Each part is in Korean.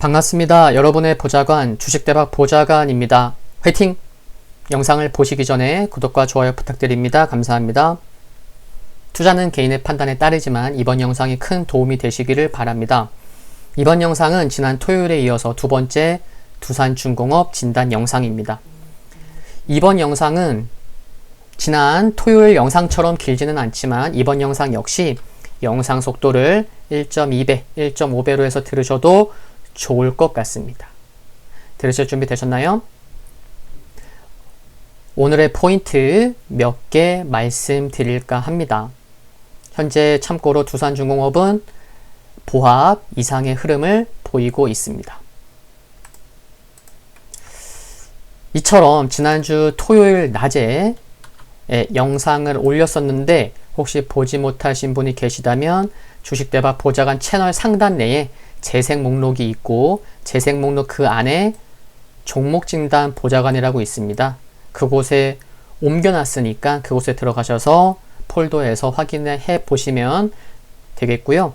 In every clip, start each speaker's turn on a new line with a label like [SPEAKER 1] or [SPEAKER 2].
[SPEAKER 1] 반갑습니다. 여러분의 보좌관 주식대박 보좌관입니다. 화이팅! 영상을 보시기 전에 구독과 좋아요 부탁드립니다. 감사합니다. 투자는 개인의 판단에 따르지만 이번 영상이 큰 도움이 되시기를 바랍니다. 이번 영상은 지난 토요일에 이어서 두 번째 두산중공업 진단 영상입니다. 이번 영상은 지난 토요일 영상처럼 길지는 않지만 이번 영상 역시 영상 속도를 1.2배, 1.5배로 해서 들으셔도 좋을 것 같습니다. 들으실 준비 되셨나요? 오늘의 포인트 몇 개 말씀드릴까 합니다. 현재 참고로 두산중공업은 보합 이상의 흐름을 보이고 있습니다. 이처럼 지난주 토요일 낮에 영상을 올렸었는데 혹시 보지 못하신 분이 계시다면 주식대박 보좌관 채널 상단 내에 재생 목록이 있고 재생 목록 그 안에 종목 진단 보좌관이라고 있습니다. 그곳에 옮겨놨으니까 그곳에 들어가셔서 폴더에서 확인해 보시면 되겠고요.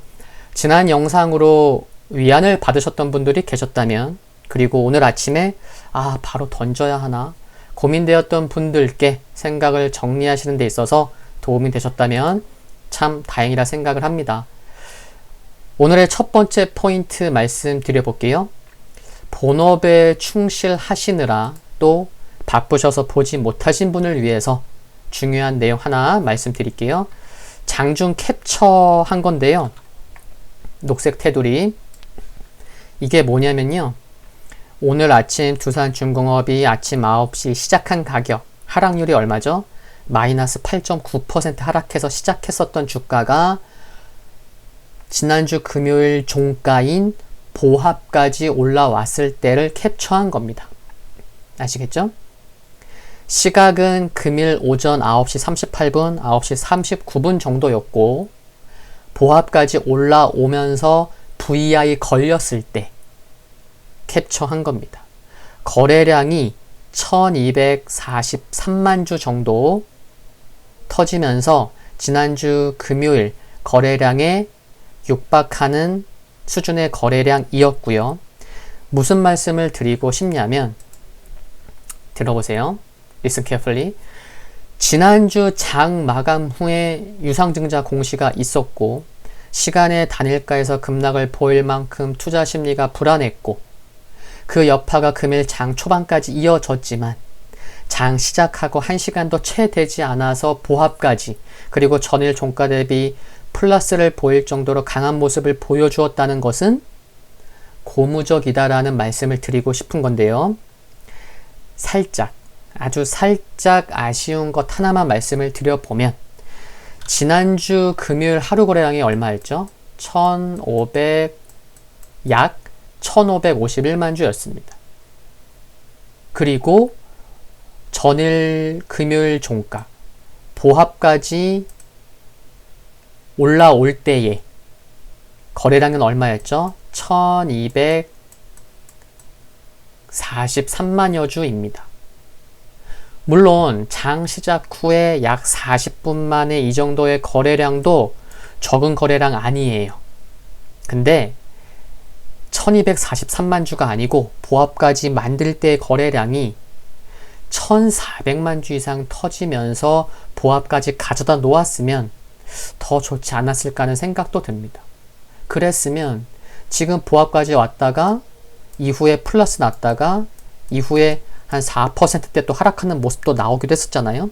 [SPEAKER 1] 지난 영상으로 위안을 받으셨던 분들이 계셨다면 그리고 오늘 아침에 아 바로 던져야 하나 고민되었던 분들께 생각을 정리하시는 데 있어서 도움이 되셨다면 참 다행이라 생각을 합니다. 오늘의 첫 번째 포인트 말씀드려 볼게요. 본업에 충실하시느라 또 바쁘셔서 보지 못하신 분을 위해서 중요한 내용 하나 말씀드릴게요. 장중 캡처 한 건데요. 녹색 테두리. 이게 뭐냐면요. 오늘 아침 두산중공업이 아침 9시 시작한 가격, 하락률이 얼마죠? 마이너스 8.9% 하락해서 시작했었던 주가가 지난주 금요일 종가인 보합까지 올라왔을 때를 캡처한 겁니다. 아시겠죠? 시각은 금일 오전 9시 38분, 9시 39분 정도였고, 보합까지 올라오면서 VI 걸렸을 때 캡처한 겁니다. 거래량이 1243만 주 정도 터지면서 지난주 금요일 거래량의 육박하는 수준의 거래량이었고요. 무슨 말씀을 드리고 싶냐면 들어보세요. Listen carefully. 지난주 장 마감 후에 유상증자 공시가 있었고 시간의 단일가에서 급락을 보일 만큼 투자 심리가 불안했고 그 여파가 금일 장 초반까지 이어졌지만 장 시작하고 1시간도 채 되지 않아서 보합까지 그리고 전일 종가 대비 플러스를 보일 정도로 강한 모습을 보여주었다는 것은 고무적이다라는 말씀을 드리고 싶은 건데요. 살짝, 아주 살짝 아쉬운 것 하나만 말씀을 드려보면, 지난주 금요일 하루 거래량이 얼마였죠? 1,500, 약 1,551만 주였습니다. 그리고 전일 금요일 종가, 보합까지 올라올 때에 거래량은 얼마였죠? 1243만여 주입니다. 물론 장 시작 후에 약 40분 만에 이 정도의 거래량도 적은 거래량 아니에요. 근데 1243만 주가 아니고 보합까지 만들 때 거래량이 1400만 주 이상 터지면서 보합까지 가져다 놓았으면 더 좋지 않았을까 하는 생각도 듭니다. 그랬으면 지금 보합까지 왔다가 이후에 플러스 났다가 이후에 한 4%대 또 하락하는 모습도 나오기도 했었잖아요.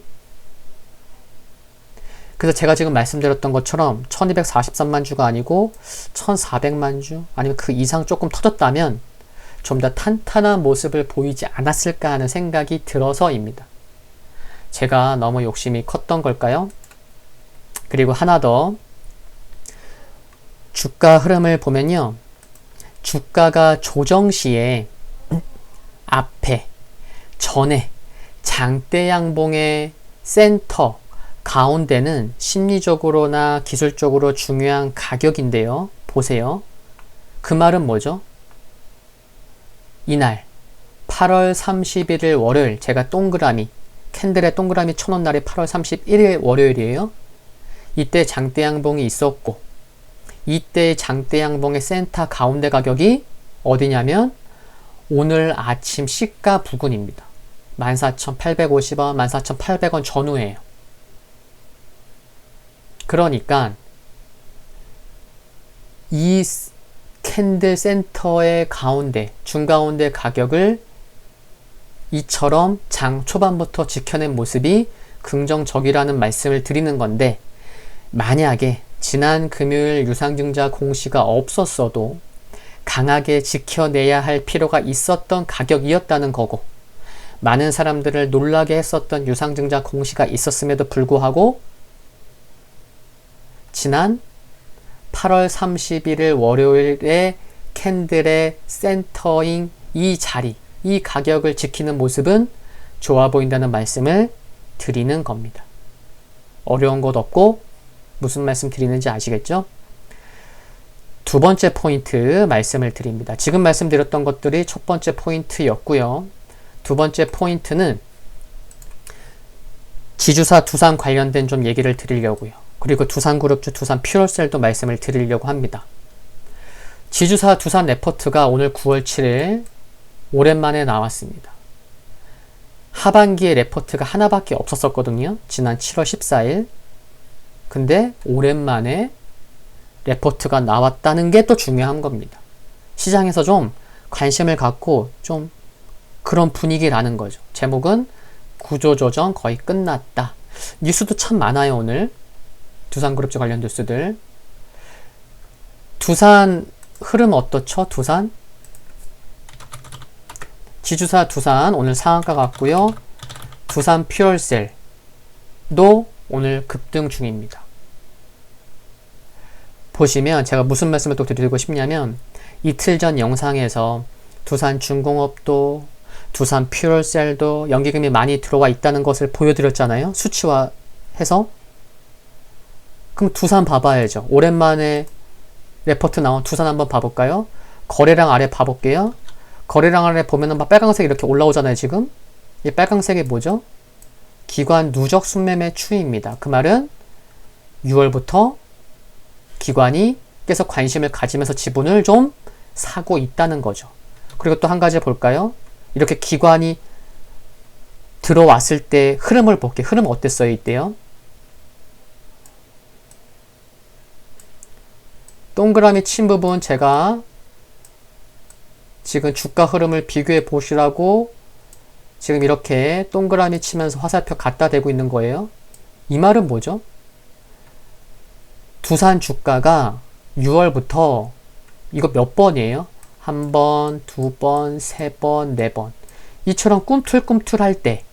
[SPEAKER 1] 그래서 제가 지금 말씀드렸던 것처럼 1243만 주가 아니고 1400만 주 아니면 그 이상 조금 터졌다면 좀 더 탄탄한 모습을 보이지 않았을까 하는 생각이 들어서입니다. 제가 너무 욕심이 컸던 걸까요? 그리고 하나 더 주가 흐름을 보면요. 주가가 조정 시에 앞에 전에 장대 양봉의 센터 가운데는 심리적으로나 기술적으로 중요한 가격인데요. 보세요. 그 말은 뭐죠? 이날 8월 31일 월요일 제가 동그라미 캔들의 동그라미 천원 날이 8월 31일 월요일이에요. 이때 장대 양봉이 있었고 이때 장대 양봉의 센터 가운데 가격이 어디냐면 오늘 아침 시가 부근입니다. 14,850원, 14,800원 전후예요. 그러니까 이 캔들 센터의 가운데, 중가운데 가격을 이처럼 장 초반부터 지켜낸 모습이 긍정적이라는 말씀을 드리는 건데, 만약에 지난 금요일 유상증자 공시가 없었어도 강하게 지켜내야 할 필요가 있었던 가격이었다는 거고, 많은 사람들을 놀라게 했었던 유상증자 공시가 있었음에도 불구하고, 지난 8월 31일 월요일에 캔들의 센터인 이 자리, 이 가격을 지키는 모습은 좋아 보인다는 말씀을 드리는 겁니다. 어려운 것 없고 무슨 말씀 드리는지 아시겠죠? 두 번째 포인트 말씀을 드립니다. 지금 말씀드렸던 것들이 첫 번째 포인트였고요. 두 번째 포인트는 지주사 두산 관련된 좀 얘기를 드리려고요. 그리고 두산그룹주 두산 퓨럴셀도 말씀을 드리려고 합니다. 지주사 두산 레포트가 오늘 9월 7일 오랜만에 나왔습니다. 하반기에 레포트가 하나밖에 없었었거든요. 지난 7월 14일. 근데 오랜만에 레포트가 나왔다는 게 또 중요한 겁니다. 시장에서 좀 관심을 갖고 좀 그런 분위기라는 거죠. 제목은 구조조정 거의 끝났다. 뉴스도 참 많아요, 오늘. 두산그룹주 관련 뉴스들. 두산 흐름 어떻죠? 두산? 지주사 두산 오늘 상한가 같고요. 두산 퓨얼셀도 오늘 급등 중입니다. 보시면 제가 무슨 말씀을 또 드리고 싶냐면 이틀 전 영상에서 두산 중공업도 두산 퓨얼셀도 연기금이 많이 들어와 있다는 것을 보여드렸잖아요. 수치화해서 그럼 두산 봐봐야죠. 오랜만에 레포트 나온 두산 한번 봐볼까요? 거래량 아래 봐볼게요. 거래량 아래 보면은 막 빨강색 이렇게 올라오잖아요, 지금. 이 빨강색이 뭐죠? 기관 누적 순매매 추이입니다. 그 말은 6월부터 기관이 계속 관심을 가지면서 지분을 좀 사고 있다는 거죠. 그리고 또 한 가지 볼까요? 이렇게 기관이 들어왔을 때 흐름을 볼게요. 흐름 어땠어요, 이때요? 동그라미 친 부분 제가 지금 주가 흐름을 비교해 보시라고 지금 이렇게 동그라미 치면서 화살표 갖다 대고 있는 거예요. 이 말은 뭐죠? 두산 주가가 6월부터 이거 몇 번이에요? 한 번, 두 번, 세 번, 네 번. 이처럼 꿈틀꿈틀 할 때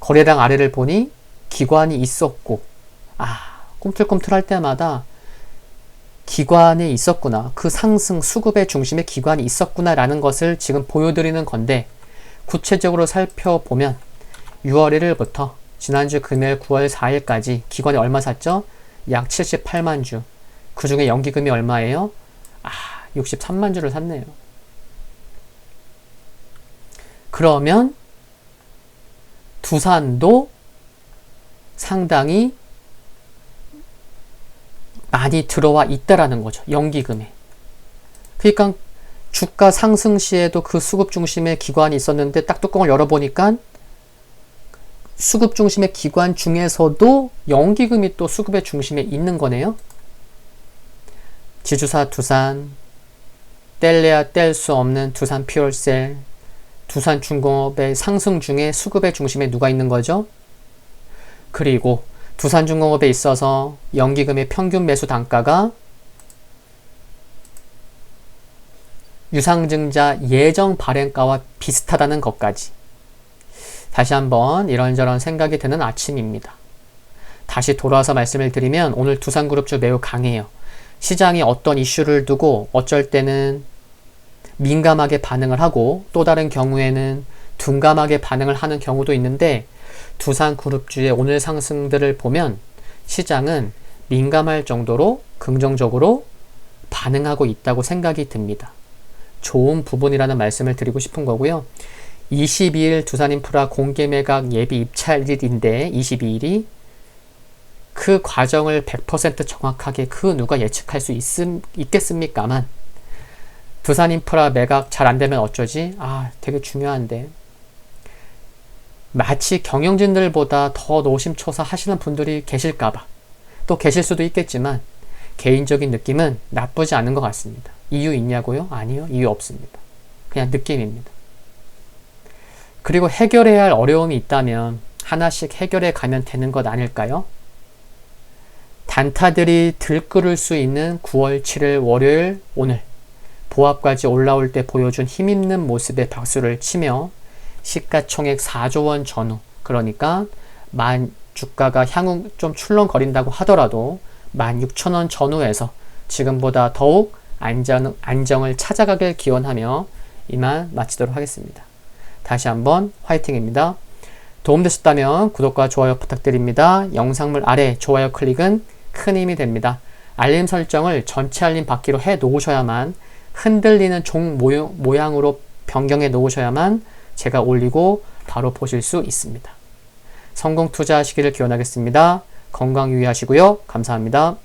[SPEAKER 1] 거래량 아래를 보니 기관이 있었고 아 꿈틀꿈틀 할 때마다 기관이 있었구나. 그 상승 수급의 중심에 기관이 있었구나 라는 것을 지금 보여드리는 건데 구체적으로 살펴보면 6월 1일부터 지난주 금요일 9월 4일까지 기관이 얼마 샀죠? 약 78만 주. 그 중에 연기금이 얼마예요? 아, 63만 주를 샀네요. 그러면 두산도 상당히 많이 들어와 있다라는 거죠. 연기금에. 그러니까 주가 상승 시에도 그 수급 중심의 기관이 있었는데 딱 뚜껑을 열어보니까 수급 중심의 기관 중에서도 연기금이 또 수급의 중심에 있는 거네요. 지주사 두산, 뗄래야 뗄 수 없는 두산 퓨얼셀, 두산 중공업의 상승 중에 수급의 중심에 누가 있는 거죠? 그리고 두산 중공업에 있어서 연기금의 평균 매수 단가가 유상증자 예정 발행가와 비슷하다는 것까지 다시 한번 이런저런 생각이 드는 아침입니다. 다시 돌아와서 말씀을 드리면 오늘 두산그룹주 매우 강해요. 시장이 어떤 이슈를 두고 어쩔 때는 민감하게 반응을 하고 또 다른 경우에는 둔감하게 반응을 하는 경우도 있는데 두산 그룹주의 오늘 상승들을 보면 시장은 민감할 정도로 긍정적으로 반응하고 있다고 생각이 듭니다. 좋은 부분이라는 말씀을 드리고 싶은 거고요. 22일 두산인프라 공개 매각 예비 입찰일인데 22일이 그 과정을 100% 정확하게 그 누가 예측할 수 있음, 있겠습니까만 두산 인프라 매각 잘 안 되면 어쩌지? 아, 되게 중요한데. 마치 경영진들보다 더 노심초사 하시는 분들이 계실까봐. 또 계실 수도 있겠지만, 개인적인 느낌은 나쁘지 않은 것 같습니다. 이유 있냐고요? 아니요. 이유 없습니다. 그냥 느낌입니다. 그리고 해결해야 할 어려움이 있다면 하나씩 해결해 가면 되는 것 아닐까요? 단타들이 들끓을 수 있는 9월 7일 월요일 오늘 보합까지 올라올 때 보여준 힘있는 모습에 박수를 치며 시가총액 4조 원 전후 그러니까 만 주가가 향후 좀 출렁거린다고 하더라도 16,000원 전후에서 지금보다 더욱 안정, 안정을 찾아가길 기원하며 이만 마치도록 하겠습니다. 다시 한번 화이팅입니다. 도움되셨다면 구독과 좋아요 부탁드립니다. 영상물 아래 좋아요 클릭은 큰 힘이 됩니다. 알림 설정을 전체 알림 받기로 해 놓으셔야만 흔들리는 종 모양, 모양으로 변경해 놓으셔야만 제가 올리고 바로 보실 수 있습니다. 성공 투자하시기를 기원하겠습니다. 건강 유의하시고요. 감사합니다.